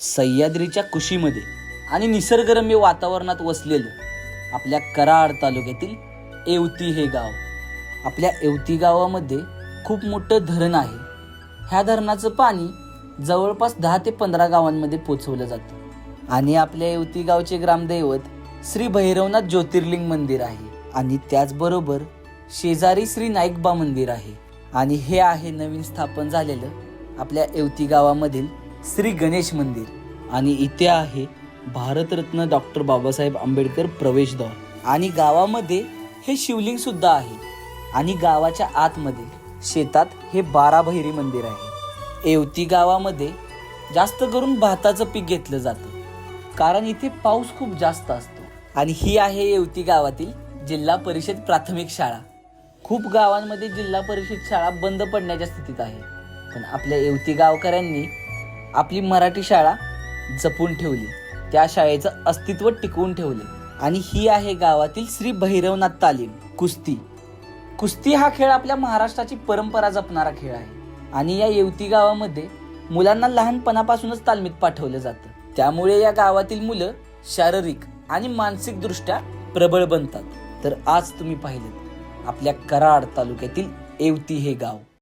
सह्याद्रीच्या कुशीमध्ये आणि निसर्गरम्य वातावरणात वसलेलं आपल्या कराड तालुक्यातील येवती हे गाव. आपल्या येवती गावामध्ये खूप मोठं धरण आहे. ह्या धरणाचं पाणी जवळपास दहा ते पंधरा गावांमध्ये पोचवलं जातं. आणि आपल्या येवती गावचे ग्रामदैवत श्री भैरवनाथ ज्योतिर्लिंग मंदिर आहे. आणि त्याचबरोबर शेजारी श्री नाईकबा मंदिर आहे. आणि हे आहे नवीन स्थापन झालेलं आपल्या येवती गावामधील श्री गणेश मंदिर. आणि इथे आहे भारतरत्न डॉक्टर बाबासाहेब आंबेडकर प्रवेशद्वार. आणि गावामध्ये हे शिवलिंग सुद्धा आहे. आणि गावाच्या आतमध्ये शेतात हे बारा बहिरी मंदिर आहे. येवती गावामध्ये जास्त करून भाताचं पीक घेतलं जातं. कारण इथे पाऊस खूप जास्त असतो. आणि ही आहे येवती गावातील जिल्हा परिषद प्राथमिक शाळा. खूप गावांमध्ये जिल्हा परिषद शाळा बंद पडण्याच्या स्थितीत आहे. पण आपल्या येवती गावकऱ्यांनी आपली मराठी शाळा जपून ठेवली. त्या शाळेचं अस्तित्व टिकवून ठेवले. आणि ही आहे गावातील श्री भैरवनाथ तालीम कुस्ती. कुस्ती हा खेळ आपल्या महाराष्ट्राची परंपरा जपणारा खेळ आहे. आणि या येवती गावामध्ये मुलांना लहानपणापासूनच तालमीत पाठवलं जातं. त्यामुळे या गावातील मुलं शारीरिक आणि मानसिकदृष्ट्या प्रबळ बनतात. तर आज तुम्ही पाहिलं आपल्या कराड तालुक्यातील येवती हे गाव.